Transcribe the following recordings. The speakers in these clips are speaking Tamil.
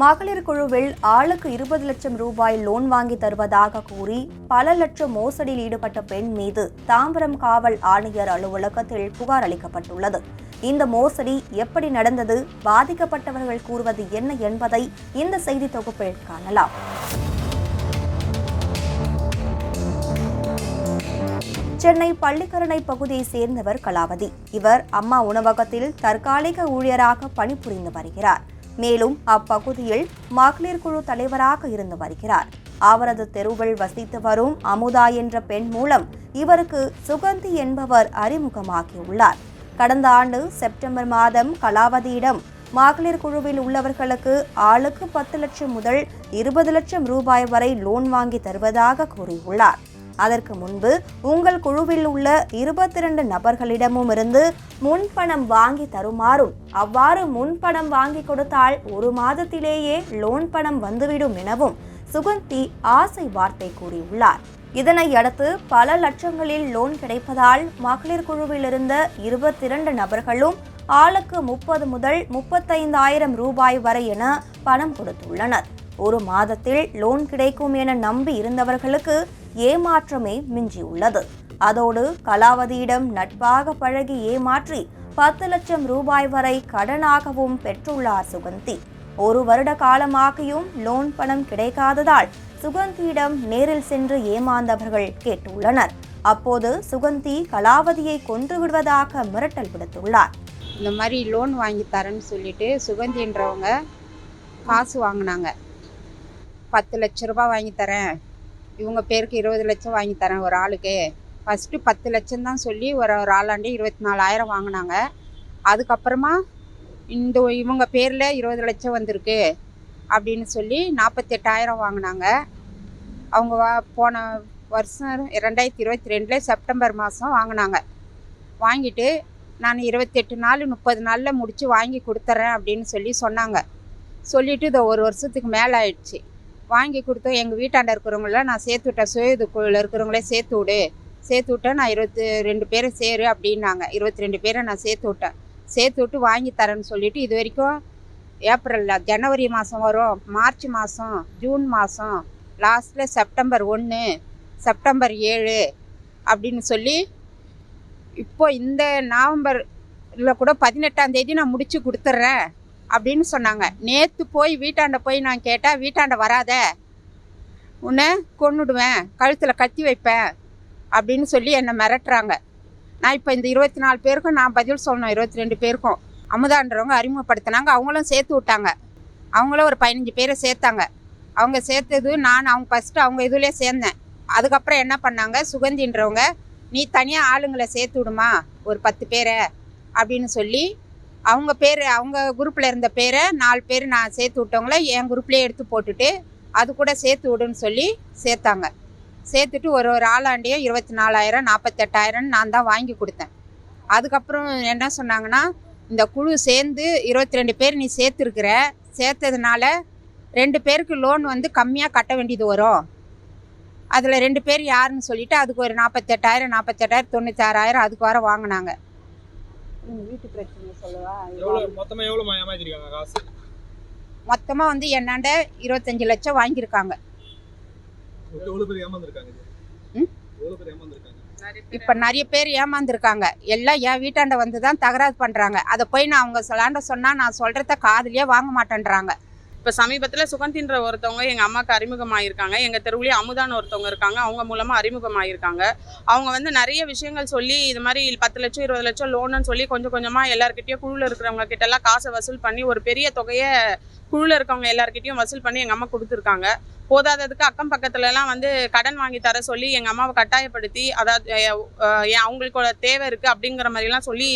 மகளிர் குழுவில் ஆளுக்கு இருபது லட்சம் ரூபாய் லோன் வாங்கி தருவதாக கூறி பல லட்சம் மோசடியில் ஈடுபட்ட பெண் மீது தாம்பரம் காவல் ஆணையர் அலுவலகத்தில் புகார் அளிக்கப்பட்டுள்ளது. இந்த மோசடி எப்படி நடந்தது பாதிக்கப்பட்டவர்கள் கூறுவது என்ன என்பதை இந்த செய்தி தொகுப்பில் காணலாம். சென்னை பள்ளிக்கரணை பகுதியை சேர்ந்தவர் கலாவதி. இவர் அம்மா உணவகத்தில் தற்காலிக ஊழியராக பணிபுரிந்து வருகிறார். மேலும் அப்பகுதியில் மகளிர் குழு தலைவராக இருந்து வருகிறார். அவரது தெருவில் வசித்து வரும் அமுதா என்ற பெண் மூலம் இவருக்கு சுகந்தி என்பவர் அறிமுகமாகியுள்ளார். கடந்த ஆண்டு செப்டம்பர் மாதம் கலாவதியிடம் மகளிர் குழுவில் உள்ளவர்களுக்கு ஆளுக்கு பத்து லட்சம் முதல் இருபது லட்சம் ரூபாய் வரை லோன் வாங்கி தருவதாக கூறியுள்ளார். அதற்கு முன்பு உங்கள் குழுவில் உள்ள இருபத்தி இரண்டு நபர்களிடமும் இருந்து முன்பணம் வாங்கி தருமாறும் அவ்வாறு முன்பணம் வாங்கி கொடுத்தால் ஒரு மாதத்திலேயே லோன் பணம் வந்துவிடும் எனவும் சுகந்தி ஆசை வார்த்தை கூறியுள்ளார். இதனை அடுத்து பல லட்சங்களில் லோன் கிடைப்பதால் மகளிர் குழுவில் இருந்த இருபத்தி இரண்டு நபர்களும் ஆளுக்கு முப்பது முதல் முப்பத்தைந்தாயிரம் ரூபாய் வரை என பணம் கொடுத்துள்ளனர். ஒரு மாதத்தில் லோன் கிடைக்கும் என நம்பி இருந்தவர்களுக்கு ஏமாற்றமே மிஞ்சியுள்ளது. அதோடு கலாவதியிடம் நட்பாக பழகி ஏமாற்றி பத்து லட்சம் ரூபாய் வரை கடனாகவும் பெற்றுள்ளார் சுகந்தி. ஒரு வருட காலமாகியும் லோன் பணம் கிடைக்காததால் சுகந்தியிடம் நேரில் சென்று ஏமாந்தவர்கள் கேட்டுள்ளனர். அப்போது சுகந்தி கலாவதியை கொன்று விடுவதாக மிரட்டல் விடுத்துள்ளார். இந்த மாதிரி லோன் வாங்கி தரேன்னு சொல்லிட்டு சுகந்தின்றவங்க காசு வாங்கினாங்க. பத்து லட்ச ரூபாய் வாங்கி தரேன். இவங்க பேருக்கு இருபது லட்சம் வாங்கி தரேன் ஒரு ஆளுக்கு. ஃபஸ்ட்டு பத்து லட்சம் தான் சொல்லி ஒரு ஒரு ஆளாண்டி இருபத்தி நாலாயிரம் வாங்கினாங்க. அதுக்கப்புறமா இந்த இவங்க பேரில் இருபது லட்சம் வந்திருக்கு அப்படின்னு சொல்லி நாற்பத்தெட்டாயிரம் வாங்கினாங்க. அவங்க வா போன வருஷம் ரெண்டாயிரத்தி இருபத்தி ரெண்டில் செப்டம்பர் மாதம் வாங்கினாங்க. வாங்கிட்டு நான் இருபத்தெட்டு நாள் முப்பது நாளில் முடித்து வாங்கி கொடுத்துட்றேன் அப்படின்னு சொல்லி சொன்னாங்க. சொல்லிவிட்டு இதை ஒரு வருஷத்துக்கு மேலே ஆயிடுச்சு வாங்கி கொடுத்தோம் எங்கள் வீட்டாண்ட இருக்கிறவங்கள நான் சேர்த்து விட்டேன். சுயதுக்குள்ள இருக்கிறவங்களே சேர்த்து விடு. சேர்த்து விட்டேன் நான் இருபத்தி ரெண்டு பேரை சேரு அப்படின்னாங்க. இருபத்தி ரெண்டு பேரை நான் சேர்த்து விட்டேன். சேர்த்து விட்டு வாங்கி தரேன்னு சொல்லிட்டு இது வரைக்கும் ஏப்ரலில் ஜனவரி மாதம் வரும். மார்ச் மாதம் ஜூன் மாதம் லாஸ்ட்டில் செப்டம்பர் ஒன்று செப்டம்பர் ஏழு அப்படின்னு சொல்லி இப்போ இந்த நவம்பரில் கூட பதினெட்டாம் தேதி நான் முடித்து கொடுத்துட்றேன் அப்படின்னு சொன்னாங்க. நேற்று போய் வீட்டாண்ட போய் நான் கேட்டால் வீட்டாண்ட வராத. உன்னை கொண்டுடுவேன் கழுத்தில் கத்தி வைப்பேன். அப்படின்னு சொல்லி என்னை மிரட்டுறாங்க. நான் இப்போ இந்த இருபத்தி நாலு பேருக்கும் நான் பதில் சொல்லணும். இருபத்தி ரெண்டு பேருக்கும். அமுதான்றவங்க அறிமுகப்படுத்தினாங்க. அவங்களும் சேர்த்து விட்டாங்க. அவங்களும் ஒரு பதினஞ்சு பேரை சேர்த்தாங்க. அவங்க சேர்த்தது நான் அவங்க ஃபஸ்ட்டு அவங்க இதுலேயே சேர்ந்தேன். அதுக்கப்புறம் என்ன பண்ணாங்க? சுகந்தின்றவங்க நீ தனியாக ஆளுங்களை சேர்த்து விடுமா? ஒரு பத்து பேரை. அப்படின்னு சொல்லி அவங்க பேர் அவங்க குரூப்பில் இருந்த பேரை நாலு பேர் நான் சேர்த்து விட்டவங்கள என் குரூப்லேயே எடுத்து போட்டுட்டு அது கூட சேர்த்து விடுன்னு சொல்லி சேர்த்தாங்க. சேர்த்துட்டு ஒரு ஒரு ஆளாண்டையும் இருபத்தி நாலாயிரம் நாற்பத்தெட்டாயிரம் நான் தான் வாங்கி கொடுத்தேன். அதுக்கப்புறம் என்ன சொன்னாங்கன்னா இந்த குழு சேர்ந்து இருபத்தி ரெண்டு பேர் நீ சேர்த்துருக்குற சேர்த்ததுனால ரெண்டு பேருக்கு லோன் வந்து கம்மியாக கட்ட வேண்டியது வரும். அதில் ரெண்டு பேர் யாருன்னு சொல்லிவிட்டு அதுக்கு ஒரு நாற்பத்தெட்டாயிரம் நாற்பத்தெட்டாயிரம் தொண்ணூத்தாறாயிரம் அதுக்கு வர வாங்கினாங்க. வீட்டு பிரச்சனை சொல்லவா? மொத்தமா எவ்வளவு ஏமாத்திருக்காங்க காசு? மொத்தமாக வந்து என்னாண்ட இருபத்தஞ்சு லட்சம் வாங்கியிருக்காங்க. இப்போ நிறைய பேர் ஏமாந்துருக்காங்க. எல்லாம் என் வீட்டாண்ட வந்து தான் தகராறு பண்ணுறாங்க அதை போய் நான் அவங்க சொல்லாண்ட சொன்னால் நான் சொல்கிறத காதுலயே வாங்க மாட்டேன்றாங்க. இப்போ சமீபத்தில் சுகந்தின்ற ஒருத்தவங்க எங்கள் அம்மாவுக்கு அறிமுகமாயிருக்காங்க. எங்கள் தெருவுலேயே அமுதான்னு ஒருத்தவங்க இருக்காங்க. அவங்க மூலமாக அறிமுகமாயிருக்காங்க. அவங்க வந்து நிறைய விஷயங்கள் சொல்லி இது மாதிரி பத்து லட்சம் இருபது லட்சம் லோனுன்னு சொல்லி கொஞ்சம் கொஞ்சமாக எல்லாருக்கிட்டையும் குழுவில் இருக்கிறவங்க கிட்டலாம் காசை வசூல் பண்ணி ஒரு பெரிய தொகையை குழுவில் இருக்கவங்க எல்லாருக்கிட்டையும் வசூல் பண்ணி எங்கள் அம்மா கொடுத்துருக்காங்க. போதாததுக்கு அக்கம் பக்கத்துலலாம் வந்து கடன் வாங்கி தர சொல்லி எங்கள் அம்மாவை கட்டாயப்படுத்தி அதாவது ஏன் அவங்களுக்கோட தேவை இருக்குது அப்படிங்கிற மாதிரிலாம் சொல்லி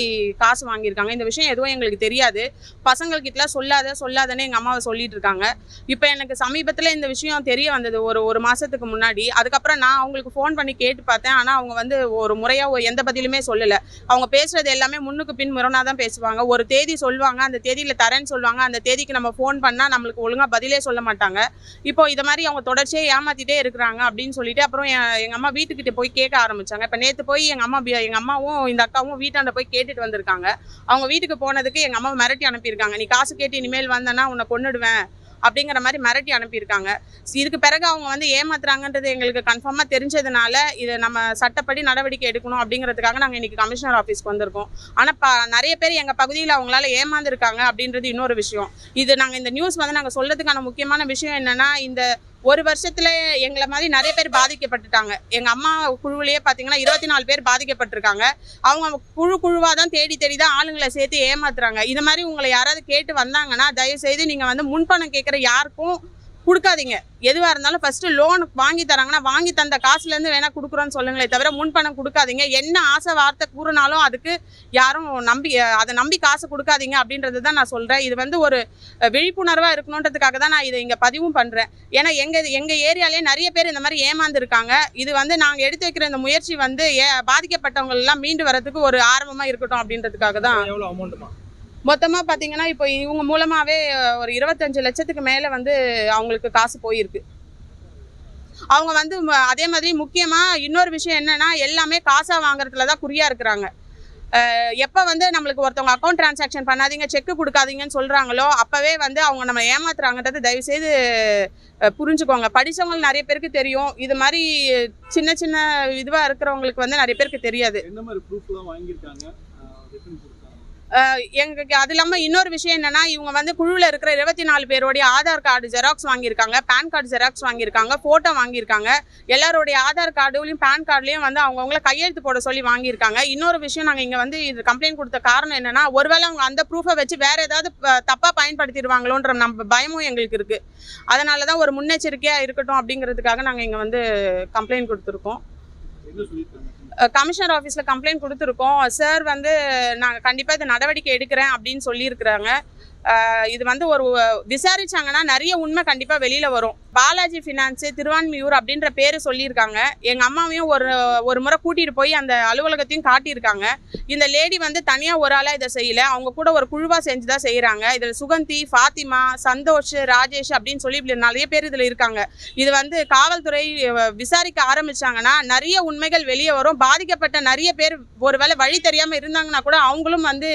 காசு வாங்கியிருக்காங்க. இந்த விஷயம் எதுவும் எங்களுக்கு தெரியாது. பசங்கள்கிட்டலாம் சொல்லாத சொல்லாதன்னு எங்கள் அம்மாவை சொல்லிட்டு இருக்காங்க. இப்போ எனக்கு சமீபத்தில் இந்த விஷயம் தெரிய வந்தது. ஒரு ஒரு மாதத்துக்கு முன்னாடி. அதுக்கப்புறம் நான் அவங்களுக்கு ஃபோன் பண்ணி கேட்டு பார்த்தேன். ஆனால் அவங்க வந்து ஒரு முறையாக எந்த பதிலுமே சொல்லலை. அவங்க பேசுறது எல்லாமே முன்னுக்கு பின் முரணாக தான் பேசுவாங்க. ஒரு தேதி சொல்லுவாங்க அந்த தேதியில் தரேன்னு சொல்லுவாங்க. அந்த தேதிக்கு நம்ம ஃபோன் பண்ணால் நம்மளுக்கு ஒழுங்காக பதிலே சொல்ல மாட்டாங்க. இப்போ இதை மாதிரி அவங்க தொடர்ச்சியாக ஏமாற்றிட்டே இருக்கிறாங்க அப்படின்னு சொல்லிட்டு அப்புறம் என் எங்கள் அம்மா வீட்டுக்கிட்ட போய் கேட்க ஆரம்பித்தாங்க இப்போ நேற்று போய் எங்கள் அம்மா எங்கள் அம்மாவும் இந்த அக்காவும் வீட்டாண்ட போய் கேட்டுட்டு வந்திருக்காங்க. அவங்க வீட்டுக்கு போனதுக்கு எங்கள் அம்மா மிரட்டி அனுப்பியிருக்காங்க. நீ காசு கேட்டு இனிமேல் வந்தேன்னா உன்னை கொன்னுடுவேன். அப்படிங்கிற மாதிரி மிரட்டி அனுப்பியிருக்காங்க. இதுக்கு பிறகு அவங்க வந்து ஏமாத்துறாங்கன்றது எங்களுக்கு கன்ஃபார்மாக தெரிஞ்சதுனால இதை நம்ம சட்டப்படி நடவடிக்கை எடுக்கணும் அப்படிங்கிறதுக்காக நாங்கள் இன்றைக்கி கமிஷனர் ஆஃபீஸ்க்கு வந்திருக்கோம். ஆனால் ப நிறைய பேர் எங்கள் பகுதியில் அவங்களால ஏமாந்துருக்காங்க அப்படின்றது இன்னொரு விஷயம். இது நாங்கள் இந்த நியூஸ் வந்து நாங்கள் சொல்றதுக்கான முக்கியமான விஷயம் என்னென்னா இந்த ஒரு வருஷத்துல எங்களை மாதிரி நிறைய பேர் பாதிக்கப்பட்டுட்டாங்க. எங்க அம்மா குழுவிலேயே பாத்தீங்கன்னா இருபத்தி நாலு பேர் பாதிக்கப்பட்டிருக்காங்க. அவங்க குழு குழுவா தான் தேடி தேடி தான் ஆளுங்களை சேர்த்து ஏமாத்துறாங்க. இது மாதிரி உங்களை யாராவது கேட்டு வந்தாங்கன்னா தயவு செய்து நீங்க வந்து முன்பணம் கேட்குற யாருக்கும் கொடுக்காதீங்க. எதுவாக இருந்தாலும் ஃபஸ்ட்டு லோன் வாங்கி தராங்கன்னா வாங்கி தந்த காசுலேருந்து வேணால் கொடுக்குறோன்னு சொல்லுங்களே தவிர முன்பணம் கொடுக்காதீங்க. என்ன ஆசை வார்த்தை கூறினாலும் அதுக்கு யாரும் நம்பி அதை நம்பி காசு கொடுக்காதீங்க அப்படின்றது தான் நான் சொல்கிறேன் இது வந்து ஒரு விழிப்புணர்வாக இருக்கணுன்றதுக்காக தான் நான் இதை இங்கே பதிவும் பண்ணுறேன் ஏன்னா எங்கள் எங்கள் ஏரியாலே நிறைய பேர் இந்த மாதிரி ஏமாந்துருக்காங்க. இது வந்து நாங்கள் எடுத்து வைக்கிற இந்த முயற்சி வந்து ஏ பாதிக்கப்பட்டவங்களெல்லாம் மீண்டு வரதுக்கு ஒரு ஆர்வமாக இருக்கட்டும் அப்படின்றதுக்காக தான். எவ்வளோ அமௌண்ட்டுமா மொத்தமாக பார்த்தீங்கன்னா இப்போ இவங்க மூலமாகவே ஒரு இருபத்தஞ்சு லட்சத்துக்கு மேலே வந்து அவங்களுக்கு காசு போயிருக்கு. அவங்க வந்து அதே மாதிரி முக்கியமாக இன்னொரு விஷயம் என்னென்னா எல்லாமே காசாக வாங்குறதுல தான் குறியாக இருக்கிறாங்க. எப்போ வந்து நம்மளுக்கு ஒருத்தவங்க அக்கௌண்ட் டிரான்சாக்ஷன் பண்ணாதீங்க செக்கு கொடுக்காதீங்கன்னு சொல்கிறாங்களோ அப்போவே வந்து அவங்க நம்ம ஏமாத்துறாங்கன்றது தயவுசெய்து புரிஞ்சுக்கோங்க. படித்தவங்க நிறைய பேருக்கு தெரியும். இது மாதிரி சின்ன சின்ன இதுவாக இருக்கிறவங்களுக்கு வந்து நிறைய பேருக்கு தெரியாது. எங்களுக்கு அது இல்லாமல் இன்னொரு விஷயம் என்னென்னா இவங்க வந்து குழுவில் இருக்கிற இருபத்தி நாலு பேருடைய ஆதார் கார்டு ஜெராக்ஸ் வாங்கியிருக்காங்க பேன் கார்டு ஜெராக்ஸ் வாங்கியிருக்காங்க ஃபோட்டோ வாங்கியிருக்காங்க. எல்லாருடைய ஆதார் கார்டுலையும் பேன் கார்டுலையும் வந்து அவங்கவுங்கள கையெழுத்து போட சொல்லி வாங்கியிருக்காங்க. இன்னொரு விஷயம் நாங்கள் இங்கே வந்து இது கம்ப்ளைண்ட் கொடுத்த காரணம் என்னன்னா ஒருவேளை அவங்க அந்த ப்ரூஃபை வச்சு வேறு ஏதாவது தப்பாக பயன்படுத்திடுவாங்களோன்ற நம்ம பயமும் எங்களுக்கு இருக்குது அதனால தான் ஒரு முன்னெச்சரிக்கையாக இருக்கட்டும் அப்படிங்கிறதுக்காக நாங்கள் இங்கே வந்து கம்ப்ளைண்ட் கொடுத்துருக்கோம். கமிஷனர் ஆஃபீஸில் கம்ப்ளைண்ட் கொடுத்துருக்கோம். சார் வந்து நாங்கள் கண்டிப்பாக இது நடவடிக்கை எடுக்கிறேன் அப்படின்னு சொல்லியிருக்கிறாங்க. இது வந்து ஒரு விசாரிச்சாங்கன்னா நிறைய உண்மை கண்டிப்பாக வெளியில் வரும். பாலாஜி ஃபினான்ஸு திருவான்மியூர் அப்படின்ற பேர் சொல்லியிருக்காங்க. எங்கள் அம்மாவையும் ஒரு ஒரு முறை கூட்டிகிட்டு போய் அந்த அலுவலகத்தையும் காட்டியிருக்காங்க. இந்த லேடி வந்து தனியாக ஒரு ஆளாக இதை செய்யல. அவங்க கூட ஒரு குழுவாக செஞ்சு தான் செய்கிறாங்க இதில் சுகந்தி ஃபாத்திமா சந்தோஷ் ராஜேஷ் அப்படின்னு சொல்லி இப்படி நிறைய பேர் இதில் இருக்காங்க. இது வந்து காவல்துறை விசாரிக்க ஆரம்பிச்சாங்கன்னா நிறைய உண்மைகள் வெளியே வரும். பாதிக்கப்பட்ட நிறைய பேர் ஒருவேளை வழி தெரியாமல் இருந்தாங்கன்னா கூட அவங்களும் வந்து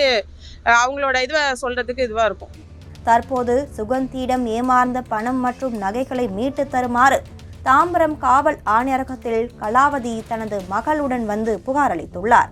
அவங்களோட இதுவை சொல்கிறதுக்கு இதுவாக இருக்கும். தற்போது சுகந்தியிடம் ஏமாந்த பணம் மற்றும் நகைகளை மீட்டு தருமாறு தாம்பரம் காவல் ஆணையரகத்தில் கலாவதி தனது மகளுடன் வந்து புகார் அளித்துள்ளார்.